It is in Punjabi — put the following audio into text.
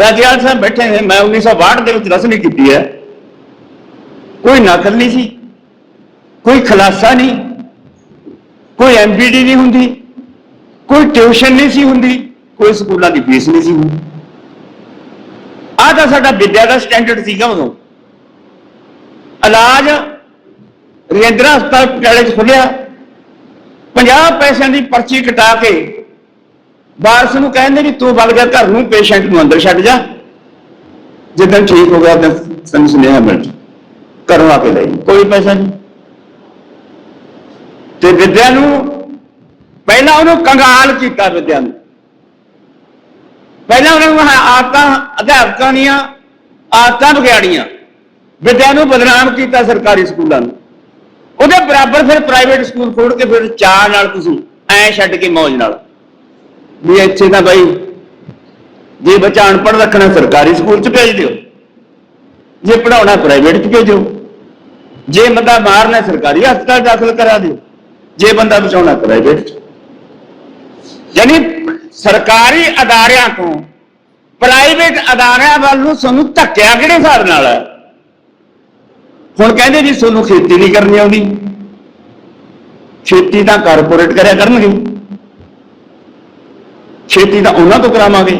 ਰਾਜਿਆਲ ਸਾਹਿਬ ਬੈਠੇ ਨੇ, ਮੈਂ 1962 ਦੇ ਵਿੱਚ ਰਸਮੀ ਕੀਤੀ ਹੈ। ਕੋਈ ਨਕਲ ਨਹੀਂ ਸੀ, ਕੋਈ ਖਲਾਸਾ ਨਹੀਂ, ਕੋਈ ਐਮਬੀਡੀ ਨਹੀਂ ਹੁੰਦੀ, ਕੋਈ ਟਿਊਸ਼ਨ ਨਹੀਂ ਸੀ ਹੁੰਦੀ, ਕੋਈ ਸਕੂਲਾਂ ਦੀ ਫੀਸ ਨਹੀਂ ਸੀ ਹੁੰਦੀ। ਆਹ ਤਾਂ ਸਾਡਾ ਵਿਦਿਆ ਦਾ ਸਟੈਂਡਰਡ ਸੀਗਾ ਉਦੋਂ। ਇਲਾਜ ਰਜਿੰਦਰਾ ਹਸਪਤਾਲ ਪਟਿਆਲੇ 'ਚ ਖੁੱਲਿਆ 50 ਪੈਸਿਆਂ ਦੀ ਪਰਚੀ ਕਟਾ ਕੇ ਵਾਰਸ ਨੂੰ ਕਹਿੰਦੇ ਵੀ ਤੂੰ ਵਗ ਜਾ ਘਰ ਨੂੰ ਪੇਸ਼ੈਂਟ ਨੂੰ ਅੰਦਰ ਛੱਡ ਜਾ। ਜਿੱਦਣ ਠੀਕ ਹੋ ਗਿਆ ਤਾਂ ਸਾਨੂੰ ਸੁਨੇਹਾ ਮਿਲ ਘਰੋਂ ਆ ਕੇ ਲਈ ਕੋਈ ਪੈਸਾ ਨਹੀਂ। ਤੇ ਵਿਦਿਆ ਨੂੰ, ਪਹਿਲਾਂ ਉਹਨੂੰ ਕੰਗਾਲ ਕੀਤਾ ਵਿਦਿਆ ਨੂੰ। ਪਹਿਲਾਂ ਉਹਨਾਂ ਨੂੰ ਆਹ ਆਦਤਾਂ, ਅਧਿਆਪਕਾਂ ਦੀਆਂ ਆਦਤਾਂ ਵਿਗਾੜੀਆਂ। ਵਿਦਿਆ ਨੂੰ ਬਦਨਾਮ ਕੀਤਾ ਸਰਕਾਰੀ ਸਕੂਲਾਂ ਨੂੰ। ਉਹਦੇ ਬਰਾਬਰ ਫਿਰ ਪ੍ਰਾਈਵੇਟ ਸਕੂਲ ਖੋਲ ਕੇ ਫਿਰ ਚਾਹ ਨਾਲ ਤੁਸੀਂ ਐ ਛੱਡ ਕੇ ਮੌਜ ਨਾਲ ਵੀ ਇੱਥੇ ਤਾਂ ਬਾਈ ਜੇ ਬੱਚਾ ਅਨਪੜ੍ਹ ਰੱਖਣਾ ਸਰਕਾਰੀ ਸਕੂਲ ਚ ਭੇਜ ਦਿਓ, ਜੇ ਪੜਾਉਣਾ ਪ੍ਰਾਈਵੇਟ ਚ ਭੇਜੋ, ਜੇ ਬੰਦਾ ਮਾਰਨਾ ਸਰਕਾਰੀ ਹਸਪਤਾਲ ਦਾਖਲ ਕਰਾ ਦਿਓ, ਜੇ ਬੰਦਾ ਬਚਾਉਣਾ ਪ੍ਰਾਈਵੇਟ ਚ। ਯਾਨੀ ਸਰਕਾਰੀ ਅਦਾਰਿਆਂ ਤੋਂ ਪ੍ਰਾਈਵੇਟ ਅਦਾਰਿਆਂ ਵੱਲ ਨੂੰ ਸਾਨੂੰ ਧੱਕਿਆ ਕਿਹੜੇ ਹਿਸਾਬ ਨਾਲ ਹੈ? ਹੁਣ ਕਹਿੰਦੇ ਜੀ ਤੁਹਾਨੂੰ ਖੇਤੀ ਨਹੀਂ ਕਰਨੀ ਆਉਂਦੀ। ਖੇਤੀ ਤਾਂ ਕਾਰਪੋਰੇਟ ਕਰਿਆ ਕਰਨਗੇ। ਖੇਤੀ ਤਾਂ ਉਹਨਾਂ ਤੋਂ ਕਰਾਵਾਂਗੇ।